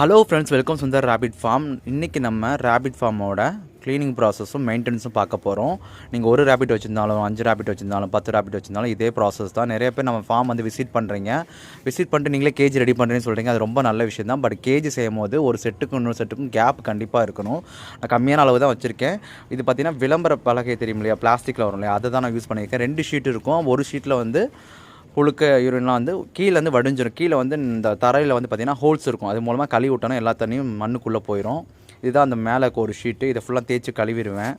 Hello friends welcome Sundar rapid form இன்றைக்கி நம்ம rapid ஃபார்மோட cleaning ப்ராசஸும் மெயின்டெனன்ஸும் பார்க்க போகிறோம் நீங்கள் ஒரு ரேபிட் வச்சுருந்தாலும் அஞ்சு ரேபிட் வச்சுருந்தாலும் பத்து ரேபிட் வச்சுருந்தாலும் இதே ப்ராசஸ் தான். நிறைய பேர் நம்ம ஃபார்ம் வந்து விசிட் பண்ணுறீங்க விசிட் பண்ணிட்டு நீங்களே கேஜி ரெடி பண்ணுறேன்னு சொல்கிறீங்க அது ரொம்ப நல்ல விஷயம் தான். பட் கேஜி செய்யும் போது ஒரு செட்டுக்கும் இன்னொரு செட்டுக்கும் கேப் கண்டிப்பாக இருக்கணும். நான் கம்மியான அளவு தான் வச்சுருக்கேன். இது பார்த்தீங்கன்னா விளம்பர பலகை தெரியும் இல்லையா? பிளாஸ்டிக்கில் வரும் இல்லையா? அதை தான் நான் யூஸ் பண்ணியிருக்கேன். ரெண்டு ஷீட் இருக்கும். ஒரு ஷீட்டில் வந்து புழுக்க யூரின்லாம் வந்து கீழே வந்து வடிஞ்சிடும் கீழே வந்து இந்த தரையில் வந்து பார்த்திங்கன்னா ஹோல்ஸ் இருக்கும். அது மூலமாக கழுவி விட்டோன்னா எல்லா தண்ணியும் மண்ணுக்குள்ளே போயிடும் இதுதான் அந்த மேலே ஒரு ஷீட்டு இதை ஃபுல்லாக தேய்ச்சி கழுவிடுவேன்.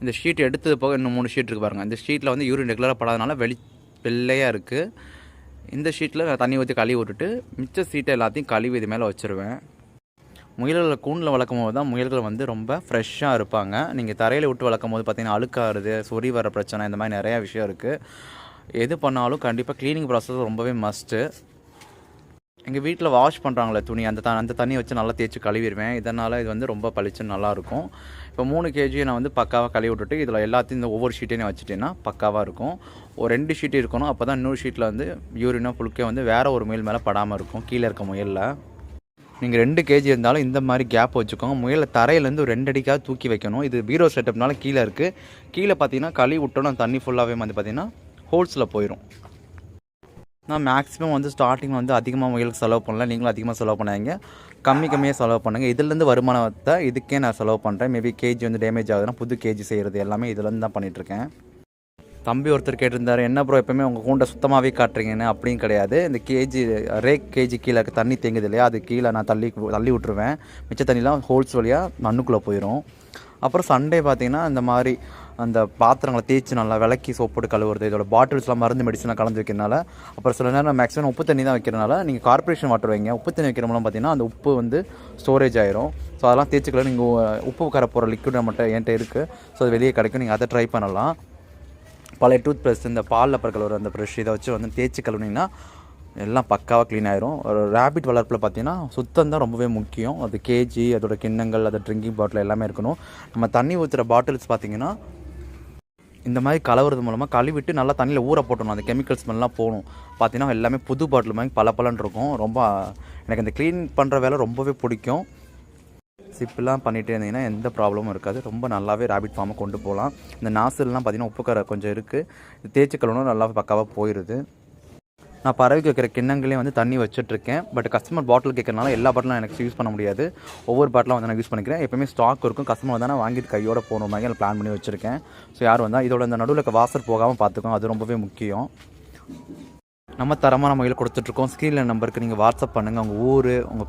இந்த ஷீட் எடுத்தது போக இன்னும் மூணு ஷீட் இருக்குது பாருங்கள் இந்த ஷீட்டில் வந்து யூரின் ரெகுலராக படாதனால வெளி வெள்ளையாக இருக்குது இந்த ஷீட்டில் நான் தண்ணி ஊற்றி கழுவி விட்டுட்டு மிச்ச சீட்டை எல்லாத்தையும் கழுவி இது மேலே வச்சுருவேன். முயல்களை கூண்டில் வளர்க்கும் போது தான் முயல்கள் வந்து ரொம்ப ஃப்ரெஷ்ஷாக இருப்பாங்க. நீங்கள் தரையில் விட்டு வளர்க்கும் போது பார்த்தீங்கன்னா அழுக்காருது சொறி வர பிரச்சனை இந்த மாதிரி நிறையா விஷயம் இருக்குது எது பண்ணாலும் கண்டிப்பாக க்ளீனிங் ப்ராசஸ் ரொம்பவே மஸ்ட்டு எங்கள் வீட்டில் வாஷ் பண்ணுறாங்களே துணி அந்த த அந்த தண்ணியை வச்சு நல்லா தேய்ச்சி கழுவிடுவேன். இதனால் இது வந்து ரொம்ப பளிச்சுன்னு நல்லாயிருக்கும் இப்போ மூணு கேஜி நான் வந்து பக்காவாக கழுவி விட்டுட்டு இதில் எல்லாத்தையும் இந்த ஒவ்வொரு ஷீட்டையும் வச்சுட்டேன்னா பக்காவாக இருக்கும். ஒரு ரெண்டு ஷீட் இருக்கணும் அப்போ தான் இன்னொரு ஷீட்டில் வந்து யூரினோ புழுக்கே வந்து வேறு ஒரு முயல் மேலே படாமல் இருக்கும் கீழே இருக்க முயலில். நீங்கள் ரெண்டு கேஜி இருந்தாலும் இந்த மாதிரி கேப் வச்சுக்கோங்க. முயலை தரையிலேருந்து ஒரு ரெண்டு அடிக்காக தூக்கி வைக்கணும். இது பீரோ செட்டப்னால கீழே இருக்குது கீழே பார்த்தீங்கன்னா களி விட்டோன்னா தண்ணி ஃபுல்லாகவே வந்து பார்த்தீங்கன்னா ஹோல்ஸில் போயிடும் நான் மேக்ஸிமம் வந்து ஸ்டார்டிங் வந்து அதிகமாக முயலுக்கு செலவு பண்ணல. நீங்களும் அதிகமாக செலவு பண்ணாதீங்க. கம்மி கம்மியாக செலவு பண்ணுங்கள் இதுலேருந்து வருமானத்தை இதுக்கே நான் செலவு பண்ணுறேன் மேபி கேஜி வந்து டேமேஜ் ஆகுதுன்னா புது கேஜி செய்கிறது எல்லாமே இதுலேருந்து தான் பண்ணிகிட்ருக்கேன் தம்பி ஒருத்தர் கேட்டிருந்தார் என்ன ப்ரோ எப்பவுமே உங்கள் கூண்டை சுத்தமாகவே காட்டுறீங்கன்னு? அப்படின்னு கிடையாது. இந்த கேஜி ரேக் கேஜி கீழே இருக்க தண்ணி தேங்குது இல்லையா அது கீழே நான் தள்ளி தள்ளி விட்ருவேன் மிச்ச தண்ணிலாம் ஹோல்ஸ் வழியாக மண்ணுக்குள்ளே போயிடும் அப்புறம் சண்டே பார்த்தீங்கன்னா இந்த மாதிரி அந்த பாத்திரங்களை தேய்ச்சி நல்லா விளக்கி சோப்போட்டு கழுவுறது இதோட பாட்டில்ஸ்லாம் மருந்து மெடிசனாக கலந்து வைக்கிறனால அப்புறம் சில நேரம் மேக்ஸிமம் உப்பு தண்ணி தான் வைக்கிறனால நீங்கள் கார்பரேஷன் வாட்டர் வைங்க. உப்பு தண்ணி வைக்கிற மூலம் பார்த்தீங்கன்னா அந்த உப்பு வந்து ஸ்டோரேஜ் ஆயிரும். ஸோ அதெல்லாம் தேய்ச்சிக்கலாம் நீங்கள் உப்பு கரை போகிற லிக்விட் நம்மகிட்ட என்கிட்ட இருக்குது ஸோ அது வெளியே கிடைக்கும். நீங்கள் அதை ட்ரை பண்ணலாம். பழைய டூத் ப்ரஷ் இந்த பாலில் அப்புறம் அந்த ப்ரஷ் இதை வச்சு வந்து தேய்ச்சி கழுவுனீங்கன்னா எல்லாம் பக்காவாக க்ளீன் ஆயிரும். ஒரு ரேபிட் வளர்ப்பில் பார்த்தீங்கன்னா சுத்தம் தான் ரொம்பவே முக்கியம். அது கேஜி அதோட கிண்ணங்கள் அது ட்ரிங்கிங் பாட்டில் எல்லாமே இருக்கணும். நம்ம தண்ணி ஊற்றுற பாட்டில்ஸ் பார்த்தீங்கன்னா இந்த மாதிரி கலவுறது மூலமாக கழுவிட்டு நல்லா தண்ணியில் ஊற போட்டணும் அந்த கெமிக்கல் ஸ்மெல்லாம் போகணும். பார்த்தீங்கன்னா எல்லாமே புது பாட்டில் மாதிரி பல பலன் இருக்கும். ரொம்ப எனக்கு இந்த க்ளீன் பண்ணுற வேலை ரொம்பவே பிடிக்கும். சிப்பெல்லாம் பண்ணிகிட்டே இருந்தீங்கன்னா எந்த ப்ராப்ளமும் இருக்காது. ரொம்ப நல்லாவே ரேபிட் ஃபார்மை கொண்டு போகலாம் இந்த நாசில்லாம் பார்த்தீங்கன்னா உப்பு கரை கொஞ்சம் இருக்குது தேய்ச்சி கழுவணும் நல்லா பக்காவாக போயிடுது நான் பறவைக்கு வைக்கிற கிண்ணங்களையும் வந்து தண்ணி வச்சுட்ருக்கேன். பட் கஸ்டமர் பாட்டில் கேட்கறனால எல்லா பாட்டிலும் எனக்கு யூஸ் பண்ண முடியாது. ஒவ்வொரு பாட்டிலும் வந்து நான் யூஸ் பண்ணிக்கிறேன். எப்பவுமே ஸ்டாக் இருக்கும். கஸ்டமர் வந்தால் நான் வாங்கிட்டு கையோட போகணும் மாதிரி நான் பிளான் பண்ணி வச்சுருக்கேன். ஸோ யார் வந்தால் இதோட இந்த நடுவில் இருக்க வாசர் போகாமல் பார்த்துக்கோம் அது ரொம்பவே முக்கியம். நம்ம தரமான முறையில் கொடுத்துட்ருக்கோம். ஸ்க்ரீனில் நம்பருக்கு நீங்கள் வாட்ஸ்அப் பண்ணுங்கள் உங்கள் ஊர் உங்கள்